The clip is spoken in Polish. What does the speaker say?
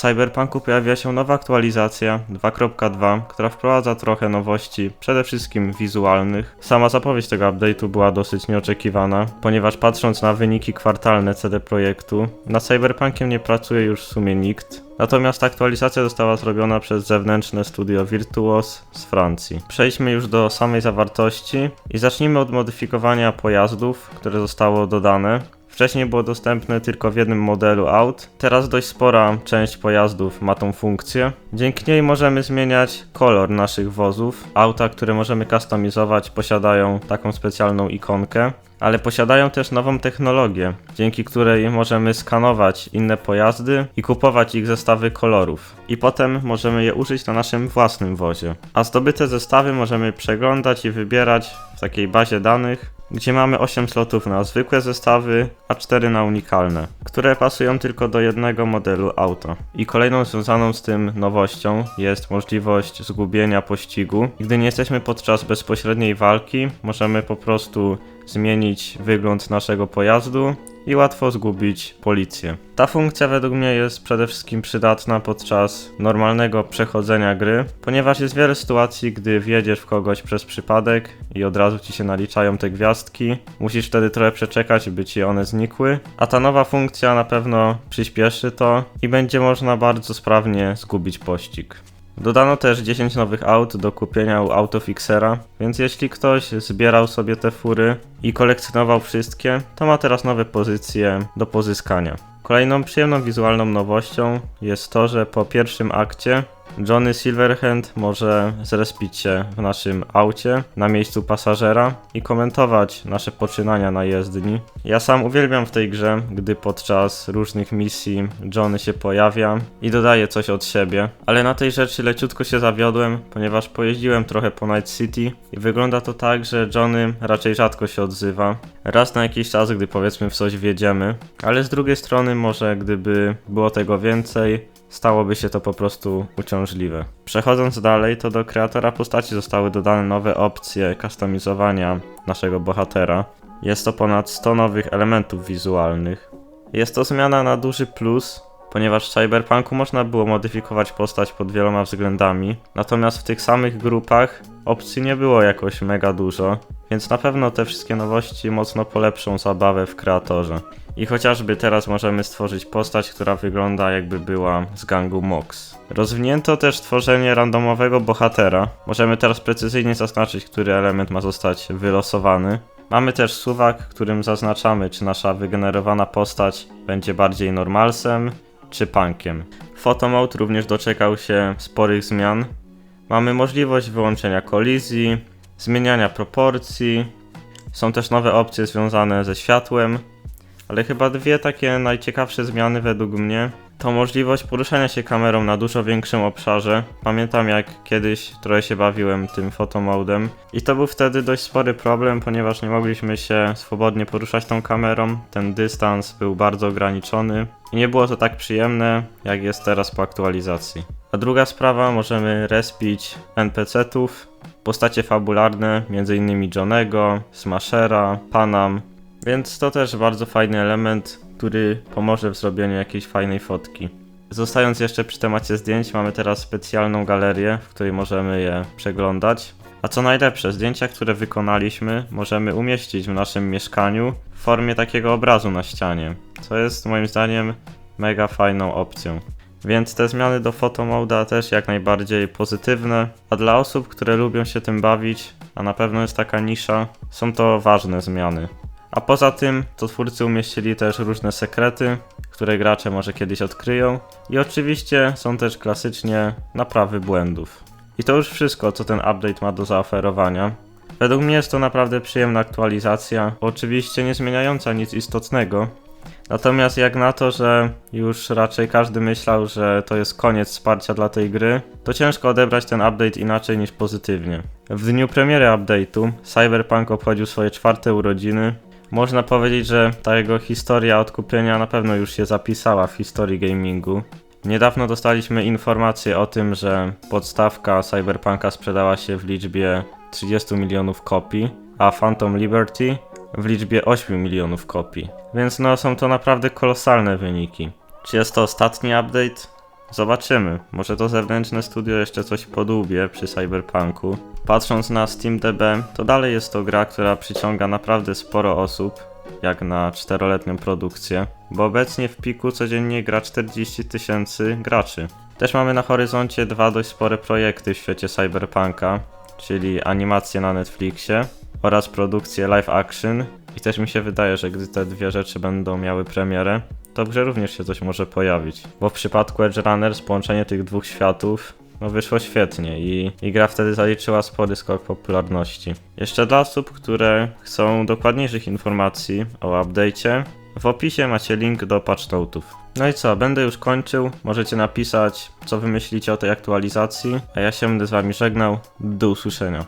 Cyberpunku pojawia się nowa aktualizacja 2.2, która wprowadza trochę nowości, przede wszystkim wizualnych. Sama zapowiedź tego update'u była dosyć nieoczekiwana, ponieważ patrząc na wyniki kwartalne CD Projektu, nad Cyberpunkiem nie pracuje już w sumie nikt. Natomiast aktualizacja została zrobiona przez zewnętrzne studio Virtuos z Francji. Przejdźmy już do samej zawartości i zacznijmy od modyfikowania pojazdów, które zostało dodane. Wcześniej było dostępne tylko w jednym modelu aut, teraz dość spora część pojazdów ma tą funkcję. Dzięki niej możemy zmieniać kolor naszych wozów. Auta, które możemy customizować, posiadają taką specjalną ikonkę, ale posiadają też nową technologię, dzięki której możemy skanować inne pojazdy i kupować ich zestawy kolorów. I potem możemy je użyć na naszym własnym wozie. A zdobyte zestawy możemy przeglądać i wybierać w takiej bazie danych, gdzie mamy 8 slotów na zwykłe zestawy, a 4 na unikalne, które pasują tylko do jednego modelu auta. I kolejną związaną z tym nowością jest możliwość zgubienia pościgu. Gdy nie jesteśmy podczas bezpośredniej walki, możemy po prostu zmienić wygląd naszego pojazdu i łatwo zgubić policję. Ta funkcja według mnie jest przede wszystkim przydatna podczas normalnego przechodzenia gry, ponieważ jest wiele sytuacji, gdy wjedziesz w kogoś przez przypadek i od razu ci się naliczają te gwiazdki. Musisz wtedy trochę przeczekać, by ci one znikły, a ta nowa funkcja na pewno przyspieszy to i będzie można bardzo sprawnie zgubić pościg. Dodano też 10 nowych aut do kupienia u Autofixera, więc jeśli ktoś zbierał sobie te fury i kolekcjonował wszystkie, to ma teraz nowe pozycje do pozyskania. Kolejną przyjemną wizualną nowością jest to, że po pierwszym akcie Johnny Silverhand może zrespić się w naszym aucie na miejscu pasażera i komentować nasze poczynania na jezdni. Ja sam uwielbiam w tej grze, gdy podczas różnych misji Johnny się pojawia i dodaje coś od siebie, ale na tej rzeczy leciutko się zawiodłem, ponieważ pojeździłem trochę po Night City i wygląda to tak, że Johnny raczej rzadko się odzywa. Raz na jakiś czas, gdy powiedzmy w coś wjedziemy, ale z drugiej strony może gdyby było tego więcej, stałoby się to po prostu uciążliwe. Przechodząc dalej, to do kreatora postaci zostały dodane nowe opcje customizowania naszego bohatera. Jest to ponad 100 nowych elementów wizualnych. Jest to zmiana na duży plus, ponieważ w Cyberpunku można było modyfikować postać pod wieloma względami, natomiast w tych samych grupach opcji nie było jakoś mega dużo, więc na pewno te wszystkie nowości mocno polepszą zabawę w kreatorze. I chociażby teraz możemy stworzyć postać, która wygląda jakby była z gangu Mox. Rozwinięto też tworzenie randomowego bohatera. Możemy teraz precyzyjnie zaznaczyć, który element ma zostać wylosowany. Mamy też suwak, którym zaznaczamy, czy nasza wygenerowana postać będzie bardziej normalsem, czy punkiem. Photomode również doczekał się sporych zmian. Mamy możliwość wyłączenia kolizji, zmieniania proporcji. Są też nowe opcje związane ze światłem, ale chyba dwie takie najciekawsze zmiany według mnie to możliwość poruszania się kamerą na dużo większym obszarze. Pamiętam jak kiedyś trochę się bawiłem tym fotomodem i to był wtedy dość spory problem, ponieważ nie mogliśmy się swobodnie poruszać tą kamerą. Ten dystans był bardzo ograniczony i nie było to tak przyjemne jak jest teraz po aktualizacji. A druga sprawa, możemy respić NPC-ów, postacie fabularne, m.in. Johnego, Smashera, Panam, więc to też bardzo fajny element, który pomoże w zrobieniu jakiejś fajnej fotki. Zostając jeszcze przy temacie zdjęć, mamy teraz specjalną galerię, w której możemy je przeglądać. A co najlepsze, zdjęcia, które wykonaliśmy, możemy umieścić w naszym mieszkaniu w formie takiego obrazu na ścianie, co jest moim zdaniem mega fajną opcją. Więc te zmiany do fotomoda też jak najbardziej pozytywne, a dla osób, które lubią się tym bawić, a na pewno jest taka nisza, są to ważne zmiany. A poza tym, to twórcy umieścili też różne sekrety, które gracze może kiedyś odkryją. I oczywiście są też klasycznie naprawy błędów. I to już wszystko, co ten update ma do zaoferowania. Według mnie jest to naprawdę przyjemna aktualizacja, oczywiście nie zmieniająca nic istotnego. Natomiast jak na to, że już raczej każdy myślał, że to jest koniec wsparcia dla tej gry, to ciężko odebrać ten update inaczej niż pozytywnie. W dniu premiery update'u Cyberpunk obchodził swoje czwarte urodziny można powiedzieć, że ta jego historia odkupienia na pewno już się zapisała w historii gamingu. Niedawno dostaliśmy informację o tym, że podstawka Cyberpunka sprzedała się w liczbie 30 milionów kopii, a Phantom Liberty w liczbie 8 milionów kopii. Więc no są to naprawdę kolosalne wyniki. Czy jest to ostatni update? Zobaczymy, może to zewnętrzne studio jeszcze coś podłubie przy Cyberpunku. Patrząc na SteamDB, to dalej jest to gra, która przyciąga naprawdę sporo osób, jak na czteroletnią produkcję, bo obecnie w piku codziennie gra 40 tysięcy graczy. Też mamy na horyzoncie dwa dość spore projekty w świecie Cyberpunka, czyli animacje na Netflixie oraz produkcję live action. I też mi się wydaje, że gdy te dwie rzeczy będą miały premierę, to w grze również się coś może pojawić. Bo w przypadku Edge Runners połączenie tych dwóch światów no wyszło świetnie i, i gra wtedy zaliczyła spory skok popularności. Jeszcze dla osób, które chcą dokładniejszych informacji o update'cie, w opisie macie link do patch notów. No i co, będę już kończył. Możecie napisać, co wy myślicie o tej aktualizacji, a ja się będę z wami żegnał. Do usłyszenia.